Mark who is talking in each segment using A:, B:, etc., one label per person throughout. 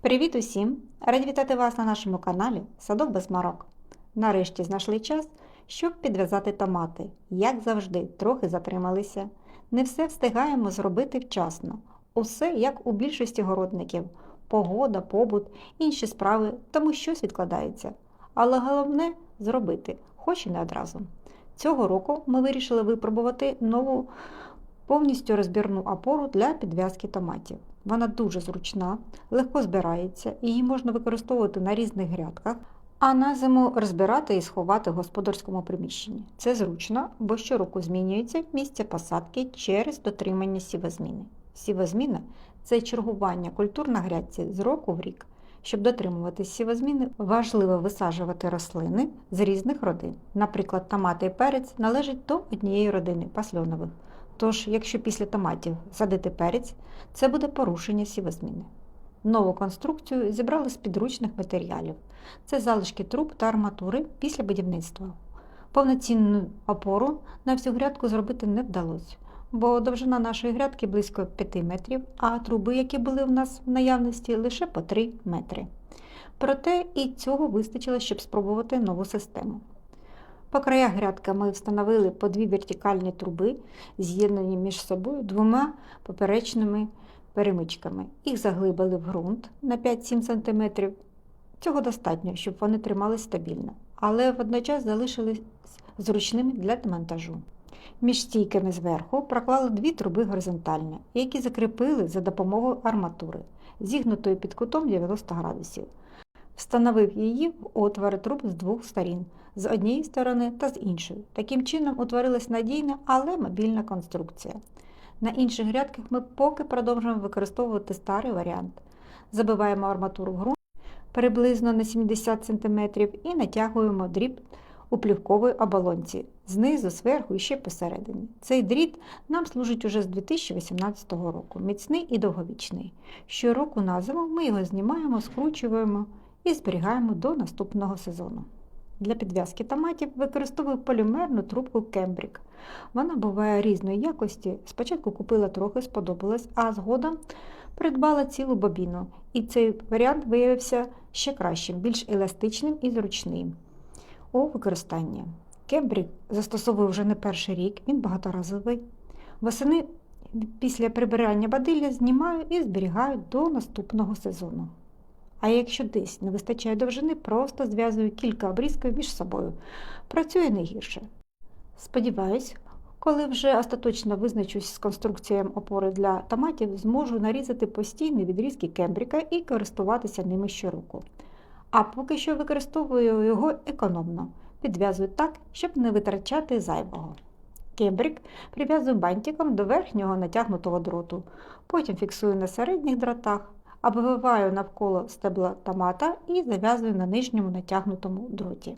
A: Привіт усім! Раді вітати вас на нашому каналі Садок без марок. Нарешті знайшли час, щоб підв'язати томати. Як завжди, трохи затрималися. Не все встигаємо зробити вчасно. Усе як у більшості городників: погода, побут, інші справи, тому щось відкладається. Але головне зробити, хоч і не одразу. Цього року ми вирішили випробувати нову повністю розбірну опору для підв'язки томатів. Вона дуже зручна, легко збирається, її можна використовувати на різних грядках, а на зиму розбирати і сховати в господарському приміщенні. Це зручно, бо щороку змінюється місце посадки через дотримання сівозміни. Сівозміна це чергування культур на грядці з року в рік. Щоб дотримуватись сівозміни, важливо висаджувати рослини з різних родин. Наприклад, томати і перець належать до однієї родини пасльонових. Тож, якщо після томатів садити перець, це буде порушення сівозміни. Нову конструкцію зібрали з підручних матеріалів. Це залишки труб та арматури після будівництва. Повноцінну опору на всю грядку зробити не вдалося, бо довжина нашої грядки близько 5 метрів, а труби, які були в нас в наявності, лише по 3 метри. Проте і цього вистачило, щоб спробувати нову систему. По краях грядка ми встановили по дві вертикальні труби, з'єднані між собою двома поперечними перемичками. Їх заглибили в ґрунт на 5-7 см. Цього достатньо, щоб вони тримались стабільно, але водночас залишились зручними для демонтажу. Між стійками зверху проклали дві труби горизонтально, які закріпили за допомогою арматури, зігнутої під кутом 90 градусів. Встановив її в отвори труб з двох сторін, з однієї сторони та з іншої. Таким чином утворилась надійна, але мобільна конструкція. На інших грядках ми поки продовжуємо використовувати старий варіант. Забиваємо арматуру в ґрунт приблизно на 70 см і натягуємо дріб у плівковій оболонці, знизу, зверху і ще посередині. Цей дріт нам служить уже з 2018 року, міцний і довговічний. Щороку на зиму ми його знімаємо, скручуємо і зберігаємо до наступного сезону. Для підв'язки томатів використовую полімерну трубку Кембрік. Вона буває різної якості. Спочатку купила трохи, сподобалась, а згодом придбала цілу бобіну. І цей варіант виявився ще кращим, більш еластичним і зручним у використанні. Кембрік застосовую вже не перший рік, він багаторазовий. Восени після прибирання бадилля знімаю і зберігаю до наступного сезону. А якщо десь не вистачає довжини, просто зв'язую кілька обрізків між собою. Працює не гірше. Сподіваюсь, коли вже остаточно визначусь з конструкцією опори для томатів, зможу нарізати постійні відрізки кембріка і користуватися ними щороку. А поки що використовую його економно, підв'язую так, щоб не витрачати зайвого. Кембрік прив'язую бантиком до верхнього натягнутого дроту, потім фіксую на середніх дротах, обвиваю навколо стебла томата і зав'язую на нижньому натягнутому дроті.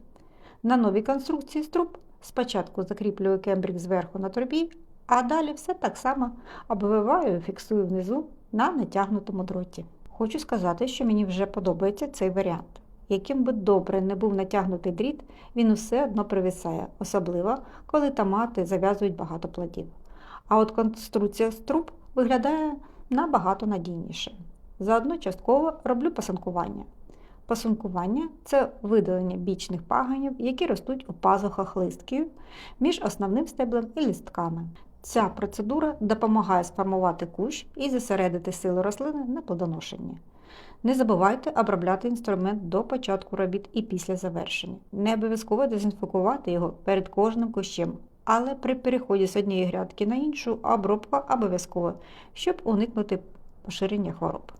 A: На новій конструкції з труб спочатку закріплюю кембрік зверху на трубі, а далі все так само обвиваю і фіксую внизу на натягнутому дроті. Хочу сказати, що мені вже подобається цей варіант. Яким би добре не був натягнутий дріт, він усе одно привисає, особливо коли томати зав'язують багато плодів. А от конструкція з труб виглядає набагато надійніше. Заодно частково роблю пасанкування. Пасанкування це видалення бічних пагонів, які ростуть у пазухах листків між основним стеблем і листками. Ця процедура допомагає сформувати кущ і зосередити сили рослини на плодоношенні. Не забувайте обробляти інструмент до початку робіт і після завершення. Не обов'язково дезінфікувати його перед кожним кущем, але при переході з однієї грядки на іншу обробка обов'язкова, щоб уникнути поширення хвороб.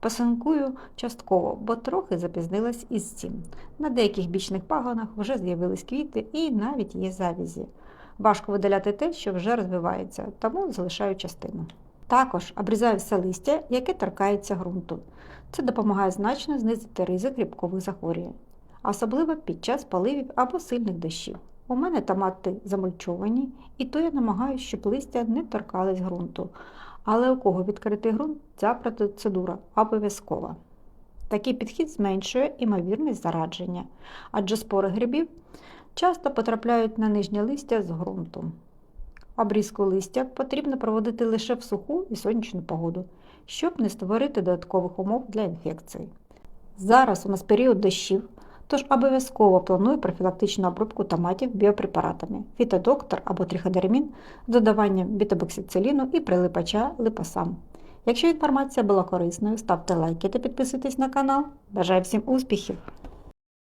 A: Пасанкую частково, бо трохи запізнилась із цим. На деяких бічних пагонах вже з'явились квіти і навіть є завізі. Важко видаляти те, що вже розвивається, тому залишаю частину. Також обрізаю все листя, яке торкається ґрунту. Це допомагає значно знизити ризик грибкових захворювань, особливо під час поливів або сильних дощів. У мене томати замульчовані, і то я намагаюся, щоб листя не торкались ґрунту. Але у кого відкритий ґрунт, ця процедура обов'язкова. Такий підхід зменшує імовірність зарадження, адже спори грибів часто потрапляють на нижнє листя з ґрунту. Обрізку листя потрібно проводити лише в суху і сонячну погоду, щоб не створити додаткових умов для інфекції. Зараз у нас період дощів, тож обов'язково планую профілактичну обробку томатів біопрепаратами фітодоктор або триходермін з додаванням бітобоксициліну і прилипача липосам. Якщо інформація була корисною, ставте лайки та підписуйтесь на канал. Бажаю всім успіхів!